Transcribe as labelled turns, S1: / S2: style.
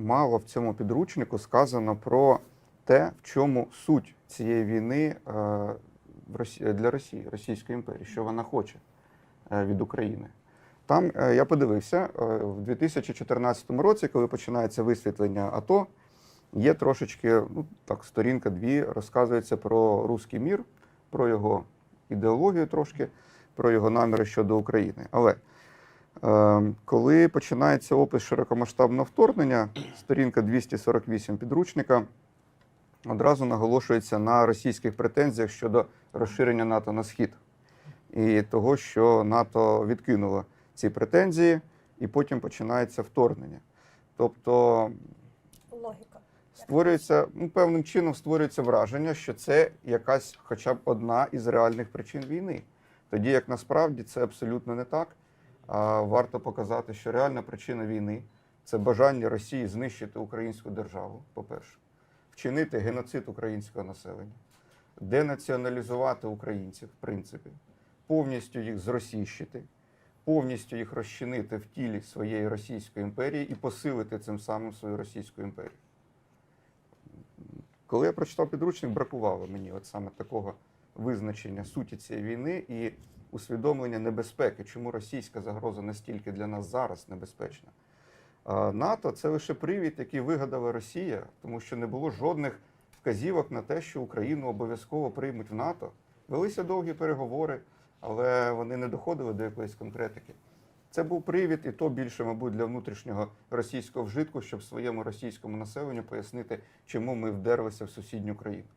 S1: мало в цьому підручнику сказано про те, в чому суть цієї війни е, для Росії, Російської імперії, що вона хоче е, від України. Там е, я подивився в 2014 році, коли починається висвітлення АТО, є трошечки, ну так, сторінка дві розказується про руський мір, про його ідеологію трошки, про його наміри щодо України. Але коли починається опис широкомасштабного вторгнення, сторінка 248 підручника, одразу наголошується на російських претензіях щодо розширення НАТО на схід і того, що НАТО відкинуло ці претензії, і потім починається вторгнення. Тобто
S2: Логіка.
S1: створюється ну, певним чином створюється враження, що це якась, хоча б одна із реальних причин війни. Тоді як насправді це абсолютно не так. А варто показати, що реальна причина війни це бажання Росії знищити українську державу, по-перше, вчинити геноцид українського населення, денаціоналізувати українців, в принципі, повністю їх зросійщити, повністю їх розчинити в тілі своєї Російської імперії і посилити цим самим свою Російську імперію. Коли я прочитав підручник, бракувало мені от саме такого визначення суті цієї війни і усвідомлення небезпеки, чому російська загроза настільки для нас зараз небезпечна. НАТО це лише привід, який вигадала Росія, тому що не було жодних вказівок на те, що Україну обов'язково приймуть в НАТО. Велися довгі переговори, але вони не доходили до якоїсь конкретики. Це був привід, і то більше, мабуть, для внутрішнього російського вжитку, щоб своєму російському населенню пояснити, чому ми вдерлися в сусідню країну.